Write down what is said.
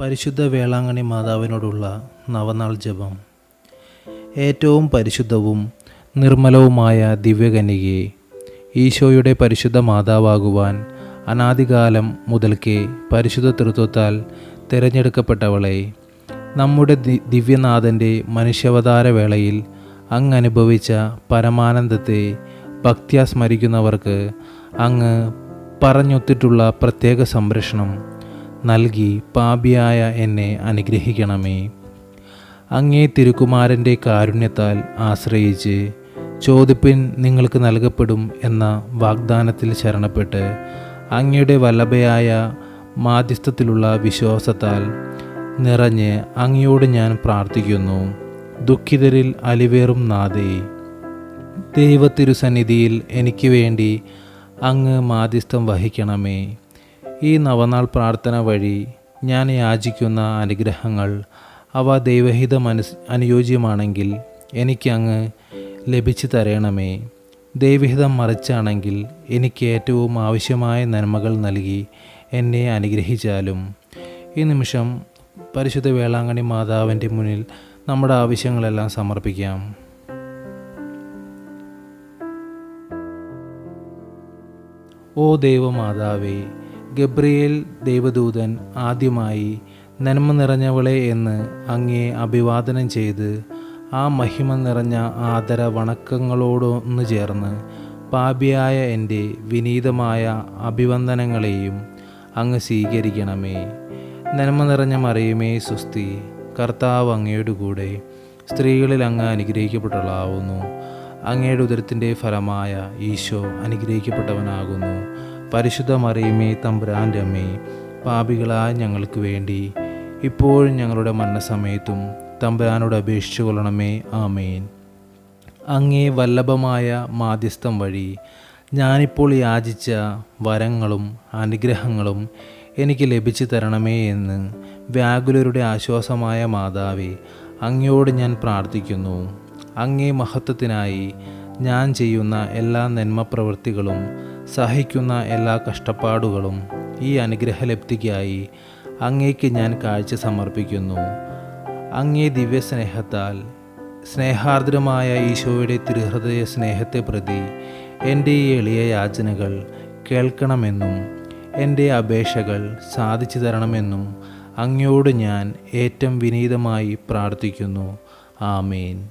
പരിശുദ്ധ വേളാങ്കണി മാതാവിനോടുള്ള നവനാൾ ജപം. ഏറ്റവും പരിശുദ്ധവും നിർമ്മലവുമായ ദിവ്യകന്യകയെ ഈശോയുടെ പരിശുദ്ധ മാതാവാകുവാൻ അനാദികാലം മുതൽക്കേ പരിശുദ്ധ തൃത്വത്താൽ തിരഞ്ഞെടുക്കപ്പെട്ടവളെ നമ്മുടെ ദിവ്യനാഥന്റെ മനുഷ്യാവതാര വേളയിൽ അങ്ങ് അനുഭവിച്ച പരമാനന്ദത്തെ ഭക്തിയാസ്മരിക്കുന്നവർക്ക് അങ്ങ് പറഞ്ഞൊത്തിട്ടുള്ള പ്രത്യേക സംരക്ഷണം നൽകി പാപിയായ എന്നെ അനുഗ്രഹിക്കണമേ. അങ്ങേ തിരുക്കുമാരന്റെ കാരുണ്യത്താൽ ആശ്രയിച്ച് ചോദിപ്പിൻ നിങ്ങൾക്ക് നൽകപ്പെടും എന്ന വാഗ്ദാനത്തിൽ ശരണപ്പെട്ട് അങ്ങയുടെ വല്ലഭയായ മാധ്യസ്ഥത്തിലുള്ള വിശ്വാസത്താൽ നിറഞ്ഞ് അങ്ങയോട് ഞാൻ പ്രാർത്ഥിക്കുന്നു. ദുഃഖിതരിൽ അലിവേറും നാദേ ദൈവത്തിരുസന്നിധിയിൽ എനിക്ക് വേണ്ടി അങ്ങ് മാധ്യസ്ഥം വഹിക്കണമേ. ഈ നവനാൾ പ്രാർത്ഥന വഴി ഞാൻ യാചിക്കുന്ന അനുഗ്രഹങ്ങൾ അവ ദൈവഹിതം അനുസ് അനുയോജ്യമാണെങ്കിൽ എനിക്ക് അങ്ങ് ലഭിച്ചു തരണമേ. ദൈവഹിതം മറിച്ചാണെങ്കിൽ എനിക്ക് ഏറ്റവും ആവശ്യമായ നന്മകൾ നൽകി എന്നെ അനുഗ്രഹിച്ചാലും. ഈ നിമിഷം പരിശുദ്ധ വേളാങ്കണി മാതാവിന്റെ മുന്നിൽ നമ്മുടെ ആവശ്യങ്ങളെല്ലാം സമർപ്പിക്കാം. ഓ ദൈവമാതാവേ ഗബ്രിയേൽ ദൈവദൂതൻ ആദ്യമായി നന്മ നിറഞ്ഞവളെ എന്ന് അങ്ങേ അഭിവാദനം ചെയ്ത് ആ മഹിമ നിറഞ്ഞ ആദര വണക്കങ്ങളോടൊന്നു ചേർന്ന് പാപിയായ എന്റെ വിനീതമായ അഭിവന്ദനങ്ങളെയും അങ്ങ് സ്വീകരിക്കണമേ. നന്മ നിറഞ്ഞ മറിയുമേ സുസ്തി കർത്താവ് അങ്ങയുടെ കൂടെ സ്ത്രീകളിൽ അങ്ങ് അനുഗ്രഹിക്കപ്പെട്ടവളാവുന്നു. അങ്ങയുടെ ഉദരത്തിന്റെ ഫലമായ ഈശോ അനുഗ്രഹിക്കപ്പെട്ടവനാകുന്നു. പരിശുദ്ധ മറിയുമേ തമ്പുരാന്റെ അമ്മേ പാപികളായ ഞങ്ങൾക്ക് വേണ്ടി ഇപ്പോഴും ഞങ്ങളുടെ മരണസമയത്തും തമ്പുരാനോട് അപേക്ഷിച്ചു കൊള്ളണമേ ആമേൻ. അങ്ങേ വല്ലഭമായ മാധ്യസ്ഥം വഴി ഞാനിപ്പോൾ യാചിച്ച വരങ്ങളും അനുഗ്രഹങ്ങളും എനിക്ക് ലഭിച്ചു തരണമേ എന്ന് വ്യാകുലരുടെ ആശ്വാസമായ മാതാവേ അങ്ങയോട് ഞാൻ പ്രാർത്ഥിക്കുന്നു. അങ്ങേ മഹത്വത്തിനായി ഞാൻ ചെയ്യുന്ന എല്ലാ നന്മപ്രവൃത്തികളും സഹിക്കുന്ന എല്ലാ കഷ്ടപ്പാടുകളും ഈ അനുഗ്രഹലബ്ധിക്കായി അങ്ങേക്ക് ഞാൻ കാഴ്ച സമർപ്പിക്കുന്നു. അങ്ങേ ദിവ്യസ്നേഹത്താൽ സ്നേഹാർദ്രമായ ഈശോയുടെ തിരുഹൃദയ സ്നേഹത്തെ പ്രതി എന്റെ ഈ എളിയ യാചനകൾ കേൾക്കണമെന്നും എന്റെ അപേക്ഷകൾ സാധിച്ചു തരണമെന്നും അങ്ങയോട് ഞാൻ ഏറ്റവും വിനീതമായി പ്രാർത്ഥിക്കുന്നു. ആമേൻ.